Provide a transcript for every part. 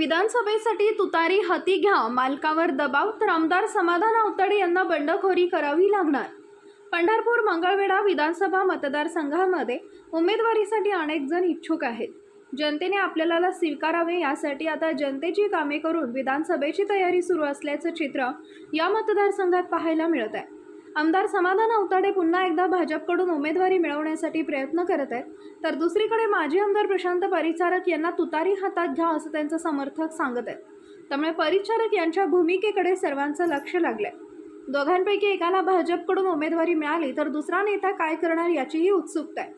विधानसभेसाठी तुतारी हाती घ्या. मालकावर दबाव. तर आमदार समाधान आवताडे यांना बंडखोरी करावी लागणार. पंढरपूर मंगळवेढा विधानसभा मतदारसंघामध्ये उमेदवारीसाठी अनेक जण इच्छुक आहेत. जनतेने आपल्याला स्वीकारावे यासाठी आता जनतेची कामे करून विधानसभेची तयारी सुरू असल्याचं चित्र या मतदारसंघात पाहायला मिळत आहे. आमदार समाधान अवताडे पुन्हा एकदा भाजपकडून उमेदवारी मिळवण्यासाठी प्रयत्न करत आहेत. तर दुसरीकडे माजी आमदार प्रशांत परिचारक यांना तुतारी हातात घ्या असं त्यांचं समर्थक सांगत आहेत. त्यामुळे परिचारक यांच्या भूमिकेकडे सर्वांचं लक्ष लागलंय. दोघांपैकी एकाला भाजपकडून उमेदवारी मिळाली तर दुसरा नेता काय करणार याचीही उत्सुकता आहे.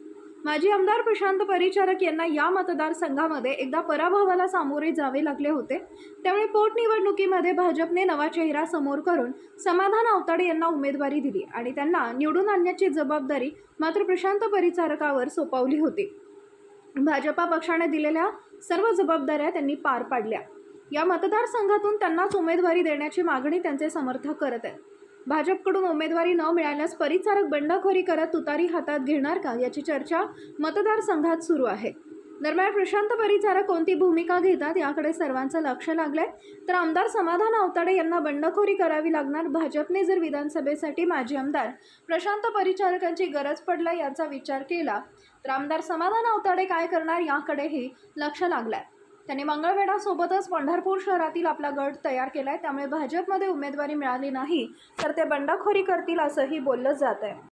माजी आमदार प्रशांत परिचारक यांना या मतदारसंघामध्ये एकदा पराभवाला सामोरे जावे लागले होते. त्यामुळे पोटनिवडणुकीमध्ये भाजपने नवा चेहरा समोर करून समाधान आवताडे यांना उमेदवारी दिली आणि त्यांना निवडून आणण्याची जबाबदारी मात्र प्रशांत परिचारकावर सोपवली होती. भाजपा पक्षाने दिलेल्या सर्व जबाबदाऱ्या त्यांनी पार पाडल्या. या मतदारसंघातून त्यांनाच उमेदवारी देण्याची मागणी त्यांचे समर्थक करत आहेत. भाजपकडून उमेदवारी न मिळाल्यास परिचारक बंडखोरी करत तुतारी हातात घेणार का? याची चर्चा मतदारसंघात सुरू आहे. दरम्यान प्रशांत परिचारक कोणती भूमिका घेतात याकडे सर्वांचं लक्ष लागलंय. तर आमदार समाधान अवताडे यांना बंडखोरी करावी लागणार भाजपने जर विधानसभेसाठी माजी आमदार प्रशांत परिचारकांची गरज पडला याचा विचार केला तर आमदार समाधान अवताडे काय करणार याकडेही लक्ष लागलंय. त्यांनी मंगळवेढासोबतच पंढरपूर शहरातील आपला गट तयार केला आहे त्यामुळे भाजपमध्ये उमेदवारी मिळाली नाही तर ते बंडखोरी करतील असंही बोललं जात आहे